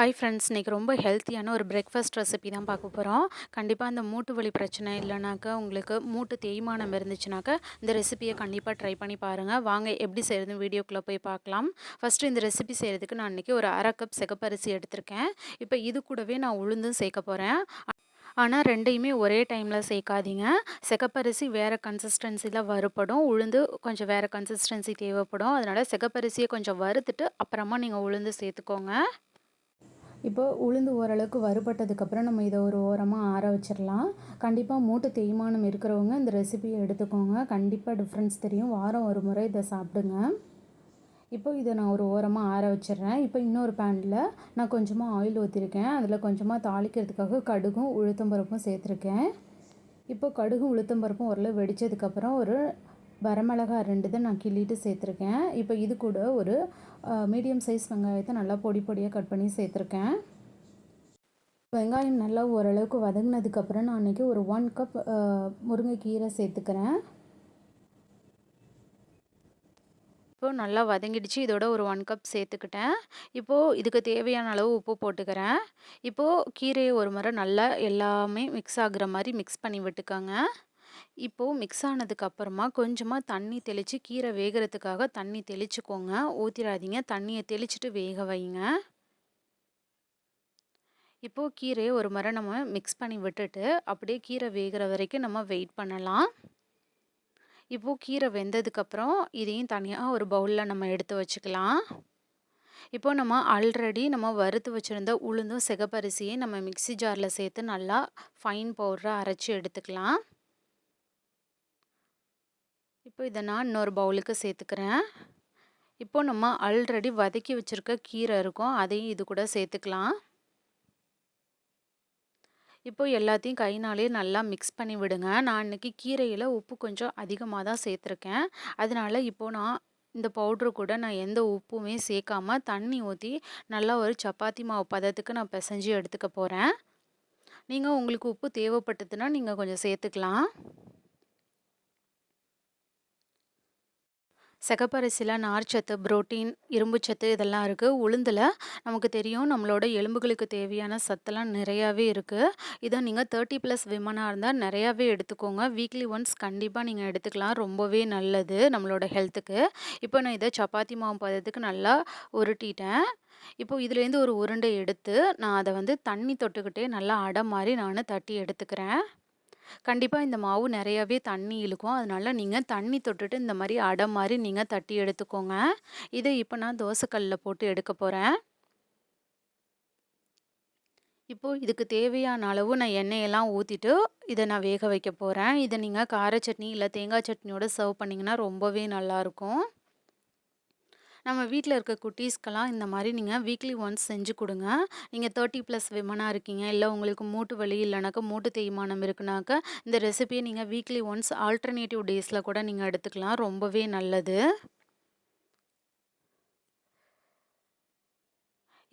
Hi friends இன்றைக்கி ரொம்ப ஹெல்த்தியான ஒரு பிரேக்ஃபாஸ்ட் ரெசிபி தான் பார்க்க போகிறோம் கண்டிப்பாக அந்த மூட்டு வலி பிரச்சனை இல்லைனாக்கா உங்களுக்கு மூட்டு தேய்மானம் இருந்துச்சுனாக்கா இந்த ரெசிபியை கண்டிப்பாக ட்ரை பண்ணி பாருங்கள் வாங்க எப்படி செய்கிறது வீடியோக்குள்ளே போய் பார்க்கலாம். ஃபஸ்ட்டு இந்த ரெசிபி செய்கிறதுக்கு நான் இன்றைக்கி ஒரு அரை கப் சிகப்பரிசி எடுத்திருக்கேன். இப்போ இது கூடவே நான் உளுந்தும் சேர்க்க போகிறேன் ஆனால் ரெண்டையுமே ஒரே டைமில் சேர்க்காதீங்க. சிகப்பரிசி வேறு கன்சிஸ்டன்சியில் வறுப்படும் உளுந்து கொஞ்சம் வேறு கன்சிஸ்டன்சி தேவைப்படும். அதனால் சிகப்பரிசியை கொஞ்சம் வறுத்துட்டு அப்புறமா நீங்கள் உளுந்து சேர்த்துக்கோங்க. இப்போ உளுந்து ஓரளவுக்கு வறுபட்டதுக்கப்புறம் நம்ம இதை ஒரு ஓரமாக ஆற வச்சிடலாம். கண்டிப்பாக மூட்டு தேய்மானம் இருக்கிறவங்க இந்த ரெசிபியை எடுத்துக்கோங்க. கண்டிப்பாக டிஃப்ரென்ஸ் தெரியும். வாரம் ஒரு முறை இதை சாப்பிடுங்க. இப்போ இதை நான் ஒரு ஓரமாக ஆற வச்சிடுறேன். இப்போ இன்னொரு பேனில் நான் கொஞ்சமாக ஆயில் ஊற்றிருக்கேன் அதில் கொஞ்சமாக தாளிக்கிறதுக்காக கடுகும் உளுத்தம்பருப்பும் சேர்த்துருக்கேன். இப்போ கடுகும் உளுத்தம்பருப்பும் ஓரளவு வெடித்ததுக்கப்புறம் ஒரு வரமிளகாய் ரெண்டு தான் நான் கிள்ளிட்டு சேர்த்துருக்கேன். இப்போ இது கூட ஒரு மீடியம் சைஸ் வெங்காயத்தை நல்லா பொடி பொடியாக கட் பண்ணி சேர்த்துருக்கேன். வெங்காயம் நல்லா ஓரளவுக்கு வதங்கினதுக்கப்புறம் நான் அன்றைக்கி ஒரு ஒன் கப் முருங்கைக்கீரை சேர்த்துக்கிறேன். இப்போது நல்லா வதங்கிடுச்சு. இதோட ஒரு ஒன் கப் சேர்த்துக்கிட்டேன். இப்போது இதுக்கு தேவையான அளவு உப்பு போட்டுக்கிறேன். இப்போது கீரையை ஒரு முறை நல்லா எல்லாமே மிக்ஸ் ஆகுற மாதிரி மிக்ஸ் பண்ணி விட்டுக்கோங்க. இப்போது மிக்ஸ் ஆனதுக்கு அப்புறமா கொஞ்சமாக தண்ணி தெளித்து கீரை வேகிறதுக்காக தண்ணி தெளிச்சுக்கோங்க. ஊற்றிடாதீங்க தண்ணியை தெளிச்சுட்டு வேக வைங்க. இப்போது கீரையை ஒரு முறை நம்ம மிக்ஸ் பண்ணி விட்டுட்டு அப்படியே கீரை வேகிற வரைக்கும் நம்ம வெயிட் பண்ணலாம். இப்போது கீரை வெந்ததுக்கப்புறம் இதையும் தனியாக ஒரு பவுலில் நம்ம எடுத்து வச்சுக்கலாம். இப்போ நம்ம ஆல்ரெடி நம்ம வறுத்து வச்சுருந்த உளுந்தும் சிகப்பரிசியும் நம்ம மிக்சி ஜாரில் சேர்த்து நல்லா ஃபைன் பவுடராக அரைச்சி எடுத்துக்கலாம். இப்போ இதை நான் இன்னொரு பவுலுக்கு சேர்த்துக்கிறேன். இப்போ நம்ம ஆல்ரெடி வதக்கி வச்சுருக்க கீரை இருக்கும் அதையும் இது கூட சேர்த்துக்கலாம். இப்போ எல்லாத்தையும் கைனாலே நல்லா மிக்ஸ் பண்ணி விடுங்க. நான் இன்றைக்கி கீரையில் உப்பு கொஞ்சம் அதிகமாக தான் சேர்த்துருக்கேன். அதனால் இப்போது நான் இந்த பவுட்ரு கூட நான் எந்த உப்புமே சேர்க்காம தண்ணி ஊற்றி நல்லா ஒரு சப்பாத்தி மாவு பதத்துக்கு நான் பிசைஞ்சு எடுத்துக்க போகிறேன் நீங்கள் உங்களுக்கு உப்பு தேவைப்பட்டதுன்னா நீங்கள் கொஞ்சம் சேர்த்துக்கலாம். சிகப்பரிசியில் நார்ச்சத்து புரோட்டீன் இரும்புச்சத்து இதெல்லாம் இருக்குது உளுந்தில் நமக்கு தெரியும் நம்மளோட எலும்புகளுக்கு தேவையான சத்தெல்லாம் நிறையாவே இருக்குது இதை நீங்கள் தேர்ட்டி ப்ளஸ் விமனாக இருந்தால் நிறையாவே எடுத்துக்கோங்க. வீக்லி ஒன்ஸ் கண்டிப்பாக நீங்கள் எடுத்துக்கலாம். ரொம்பவே நல்லது நம்மளோட ஹெல்த்துக்கு இப்போ நான் இதை சப்பாத்தி மாவு பதத்துக்கு நல்லா உருட்டிட்டேன். இப்போது இதுலேருந்து ஒரு உருண்டை எடுத்து நான் அதை வந்து தண்ணி தொட்டுக்கிட்டே நல்லா அடை மாதிரி நான் தட்டி எடுத்துக்கிறேன். கண்டிப்பாக இந்த மாவு நிறையாவே தண்ணி இழுக்கும். அதனால் நீங்கள் தண்ணி தொட்டுட்டு இந்த மாதிரி அடை மாதிரி நீங்கள் தட்டி எடுத்துக்கோங்க. இதை இப்போ நான் தோசைக்கல்லில் போட்டு எடுக்க போகிறேன் இப்போது இதுக்கு தேவையான அளவு நான் எண்ணெயெல்லாம் ஊற்றிட்டு இதை நான் வேக வைக்க போகிறேன் இதை நீங்கள் கார சட்னி இல்லை தேங்காய் சட்னியோடு சர்வ் பண்ணிங்கன்னா ரொம்பவே நல்லாயிருக்கும் நம்ம வீட்டில் இருக்க குட்டீஸ்க்கெல்லாம் இந்த மாதிரி நீங்கள் வீக்லி ஒன்ஸ் செஞ்சு கொடுங்க. நீங்கள் தேர்ட்டி ப்ளஸ் விமனாக இருக்கீங்க. இல்லை உங்களுக்கு மூட்டு வலி இல்லைனாக்கா மூட்டு தேய்மானம் இருக்குனாக்கா இந்த ரெசிபியை நீங்கள் வீக்லி ஒன்ஸ் ஆல்டர்னேட்டிவ் டேஸில் கூட நீங்கள் எடுத்துக்கலாம். ரொம்பவே நல்லது.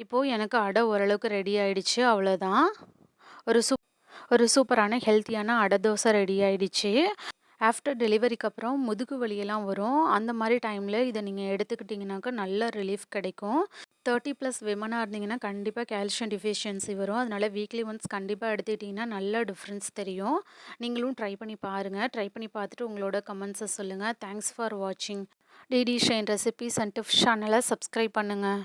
இப்போது எனக்கு அடை ஓரளவுக்கு ரெடி ஆயிடுச்சு. அவ்வளோதான் ஒரு சூப் ஒரு சூப்பரான ஹெல்த்தியான அடை தோசை ரெடி ஆயிடுச்சு. ஆஃப்டர் டெலிவரிக்கு அப்புறம் முதுகு வலியெல்லாம் வரும். அந்த மாதிரி டைமில் இதை நீங்கள் எடுத்துக்கிட்டிங்கனாக்கா நல்ல ரிலீஃப் கிடைக்கும். தேர்ட்டி ப்ளஸ் விமனாக இருந்தீங்கன்னா கண்டிப்பாக கால்சியம் டிஃபிஷியன்சி வரும். அதனால் வீக்லி ஒன்ஸ் கண்டிப்பாக எடுத்துக்கிட்டிங்கன்னா நல்ல டிஃப்ரென்ஸ் தெரியும். நீங்களும் ட்ரை பண்ணி பாருங்கள் ட்ரை பண்ணி பார்த்துட்டு உங்களோட கமெண்ட்ஸை சொல்லுங்கள் தேங்க்ஸ் ஃபார் வாட்சிங் டிடி ஷைன் ரெசிபிஸ் அண்ட் டிஃப் சேனலை சப்ஸ்கிரைப் பண்ணுங்கள்